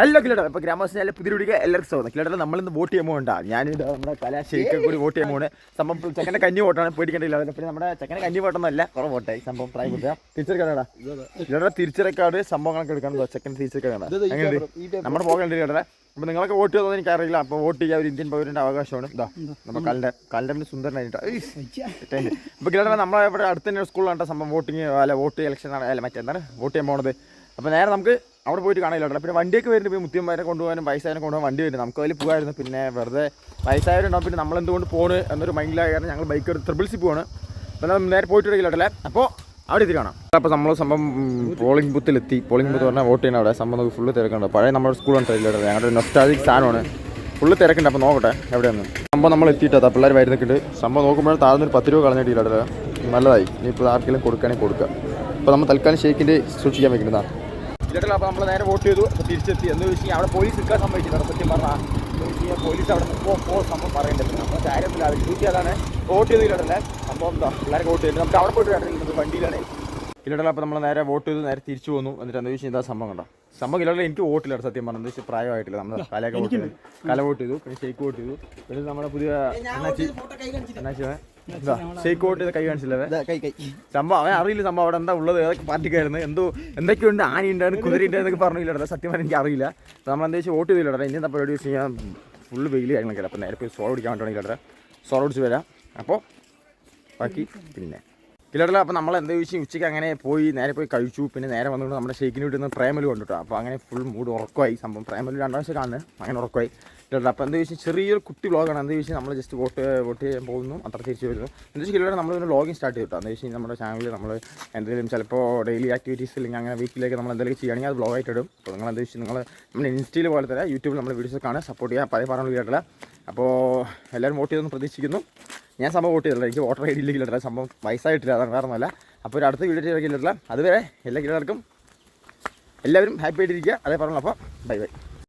Hello കിലോട്ടോ ഇപ്പോൾ ഗ്രാമവാസിനെ പുതിയ video എല്ലാവർക്കും സ്വാഗതം. കിലോട്ടോ നമ്മളിന്ന് വോട്ട് ചെയ്യുമ്പോൾ ഉണ്ടാകും ഞാനിത് നമ്മുടെ കലാശേഖർ കൂടി വോട്ട് ചെയ്യുമ്പോൾ സംഭവം ചെക്കന്റെ കഞ്ഞി വോട്ടാണ് പേടിക്കേണ്ടില്ല പിന്നെ നമ്മുടെ ചെക്കന്റെ കഞ്ഞി വോട്ടൊന്നുമല്ല. കുറേ വോട്ടായി. സംഭവം പ്രായം കൊടുക്കുക തിരിച്ചെടുക്കാടാ കിലോടെ തിരിച്ചെടുക്കാട് സംഭവങ്ങളൊക്കെ എടുക്കണം ചെക്കൻ തിരിച്ചെടുക്കാണ് അങ്ങനെ നമ്മുടെ പോകേണ്ടി കിലോട്ടെ അപ്പോൾ നിങ്ങളൊക്കെ വോട്ട് ചെയ്തതെന്ന് എനിക്കറിയില്ല. അപ്പോൾ വോട്ട് ചെയ്യാൻ ഒരു ഇന്ത്യൻ പൗരന്റെ അവകാശമാണ്. ഇതാ നമ്മുടെ കാലിന്റെ കാലിന്റെ സുന്ദരനായിട്ട്. അപ്പൊ കിലോടെ നമ്മളെ ഇവിടെ അടുത്ത് തന്നെ സ്കൂളിലാണ് സംഭവം വോട്ടിങ് അല്ല വോട്ട് ഇലക്ഷൻ അല്ല മറ്റേ എന്താണ്? വോട്ട് ചെയ്യാൻ പോണത്. അപ്പോൾ നേരെ നമുക്ക് അവിടെ പോയിട്ട് കാണാനില്ല പിന്നെ വണ്ടിയൊക്കെ വരുന്നുണ്ട്. ഇപ്പോൾ മുത്തിയന്മാരെ കൊണ്ടുപോകാനും വയസ്സായതിനെ കൊണ്ടുപോകാൻ വണ്ടി വരുന്നത് നമുക്ക് അതിൽ പോകാമായിരുന്നു. പിന്നെ വെറുതെ വയസ്സായവരുണ്ടാവും. പിന്നെ നമ്മൾ എന്തുകൊണ്ട് പോണ് എന്നൊരു മൈൻഡിലായ കാരണം ഞങ്ങൾ ബൈക്ക് എടുത്ത് ട്രിപ്പിൾ സി പോവാണ്. നമ്മൾ നേരെ പോയിട്ട് ഇടയിലല്ലേ അപ്പോൾ അവിടെ എത്തി കാണാം. അപ്പോൾ നമ്മൾ സംഭവം പോളിംഗ് ബൂത്തിലെത്തി പോളിംഗ് ബൂത്ത് പറഞ്ഞാൽ വോട്ട് ചെയ്യണം അവിടെ. സംഭവം ഫുള്ള് തിരക്കുണ്ട്. പഴയ നമ്മുടെ സ്കൂളാണ് ഇടയിലെ ഞങ്ങളുടെ നൊസ്റ്റാജിക് സാധനമാണ്. ഫുള്ള് തിരക്കുണ്ട്. അപ്പോൾ നോക്കട്ടെ എവിടെയാണ് സംഭവം നമ്മൾ എത്തിയിട്ടാ. പിള്ളേർ വരുന്നൊക്കെ സംഭവം നോക്കുമ്പോൾ താഴ്ന്നൊരു പത്ത് രൂപ കളഞ്ഞിട്ടില്ല നല്ലതായി. ഇനിയിപ്പോൾ ആർക്കെങ്കിലും കൊടുക്കുകയാണെങ്കിൽ കൊടുക്കുക. അപ്പോൾ നമ്മൾ തൽക്കാലം ഷേക്കിന്റെ സൂക്ഷിക്കാൻ വെക്കുന്നതാണ് ഇല്ലട്ടല്ലോ അപ്പോൾ നമ്മൾ നേരെ വോട്ട് ചെയ്തു അപ്പോൾ തിരിച്ചെത്തി. എന്ന് വെച്ച് കഴിഞ്ഞാൽ അവിടെ പോലീസ് നിൽക്കാൻ സംഭവിച്ചില്ല സത്യം പറഞ്ഞാൽ പോലീസ് അവിടെ പോ പോ സംഭവം പറയേണ്ടത്. നമ്മൾ കാര്യമില്ല അവർ ഡ്യൂട്ടി അതാണ് വോട്ട് ചെയ്തില്ലേ സംഭവം എന്താ പിള്ളേരെ വോട്ട് ചെയ്തു നമുക്ക് അവിടെ പോയിട്ട് നമുക്ക് വണ്ടിയിലാണ്. ഇല്ലടല്ല അപ്പോൾ നമ്മൾ നേരെ വോട്ട് ചെയ്ത് നേരെ തിരിച്ചു പോന്നു എന്നിട്ട് എന്താ വെച്ചാൽ എന്താ സംഭവം കണ്ടോ? സംഭവം ഇല്ലല്ലോ എനിക്ക് വോട്ടില്ല സത്യം പറഞ്ഞത് വെച്ചാൽ പ്രായമായിട്ടില്ല. നമ്മൾ കലയൊക്കെ വോട്ട് ചെയ്തു. കല വോട്ട് ചെയ്തു പിന്നെ ഷേക്ക് വോട്ട് ചെയ്തു. പിന്നെ നമ്മുടെ പുതിയ അണ്ണാച്ചി. അണ്ണാച്ചി കൈ കാണിച്ചില്ലേ കൈ കൈ. സംഭവം അവൻ അറിയില്ല സംഭവം അവിടെ എന്താ ഉള്ളത് ഏതൊക്കെ പാർട്ടിക്കായിരുന്നു എന്തോ എന്തൊക്കെയുണ്ട് ആനയുണ്ടായിരുന്നു കുതിരയുണ്ട് എന്നൊക്കെ പറഞ്ഞില്ല സത്യം പറഞ്ഞാൽ എനിക്ക് അറിയില്ല. നമ്മൾ എന്താ വെച്ചാൽ വോട്ട് ചെയ്തില്ല ഇനി എന്താ പരിപാടി വെച്ച് കഴിഞ്ഞാൽ ഫുള്ള് വെയിൽ കാര്യങ്ങളൊക്കെ അപ്പോൾ നേരെ പോയി സോൾ പിടിക്കാൻ വേണ്ടിയില്ല സോൾ പിടിച്ച് വരാം. അപ്പോൾ ബാക്കി പിന്നെ. കിലോട്ടില്ല അപ്പോൾ നമ്മൾ എന്താ ചോദിച്ചാൽ ഉച്ചയ്ക്ക് അങ്ങനെ പോയി നേരെ പോയി കഴിച്ചു. പിന്നെ നേരെ വന്നുകൊണ്ട് നമ്മുടെ ഷേക്കിന് വീട്ടിൽ നിന്ന് പ്രേമൽ കൊണ്ടിട്ടോ അപ്പോൾ അങ്ങനെ ഫുൾ മൂഡ് ഉറക്കമായി. സംഭവം പ്രേമലു രണ്ടാം പ്രാവശ്യം കാണുന്നത് അങ്ങനെ ഉറക്കമായി. കിലോട്ടില്ല അപ്പോൾ എന്താ ചോദിച്ചാൽ ചെറിയൊരു കുട്ടി വ്ളോഗാണ് എന്താ ചോദിച്ചാൽ നമ്മൾ ജസ്റ്റ് വോട്ട് വോട്ട് ചെയ്യാൻ പോകുന്നു. അത്ര തിരിച്ച് വരുന്നു. എന്താ വെച്ചാൽ കിലോട്ട് നമ്മൾ വ്ളോഗിങ് സ്റ്റാർട്ട് ചെയ്തിട്ടോ എന്താ വെച്ചാൽ നമ്മുടെ ചാനലിൽ നമ്മൾ എന്തെങ്കിലും ചിലപ്പോൾ ഡെയിലി ആക്ടിവിറ്റീസ് അല്ലെങ്കിൽ അങ്ങനെ വീക്കിലേക്ക് നമ്മൾ എന്തെങ്കിലും ചെയ്യുകയാണെങ്കിൽ അത് വ്ളോഗായിട്ട് ഇടും. അപ്പോൾ നിങ്ങൾ എന്താ വെച്ചാൽ നിങ്ങൾ നമ്മുടെ ഇൻസ്റ്റയിൽ പോലെ തന്നെ യൂട്യൂബിൽ നമ്മൾ വീഡിയോസ് കാണാൻ സപ്പോർട്ട് ചെയ്യുക. പല പറഞ്ഞു കേട്ടില്ല അപ്പോൾ എല്ലാവരും വോട്ട് ചെയ്തെന്ന് പ്രതീക്ഷിക്കുന്നു. ഞാൻ സംഭവം വോട്ട് ചെയ്തില്ല എനിക്ക് വോട്ടർ ഐ ഡി ഇല്ലെങ്കിൽ സംഭവം വയസ്സായിട്ടില്ല. അതാണ് ഒന്നുമല്ല അപ്പോൾ ഒരു അടുത്ത വീഡിയോ ചെയ്തില്ല അതുവരെ എല്ലാ കിലോർക്കും എല്ലാവരും ഹാപ്പി ആയിട്ടിരിക്കുക. അതേ പറഞ്ഞു അപ്പോൾ ബൈ ബൈ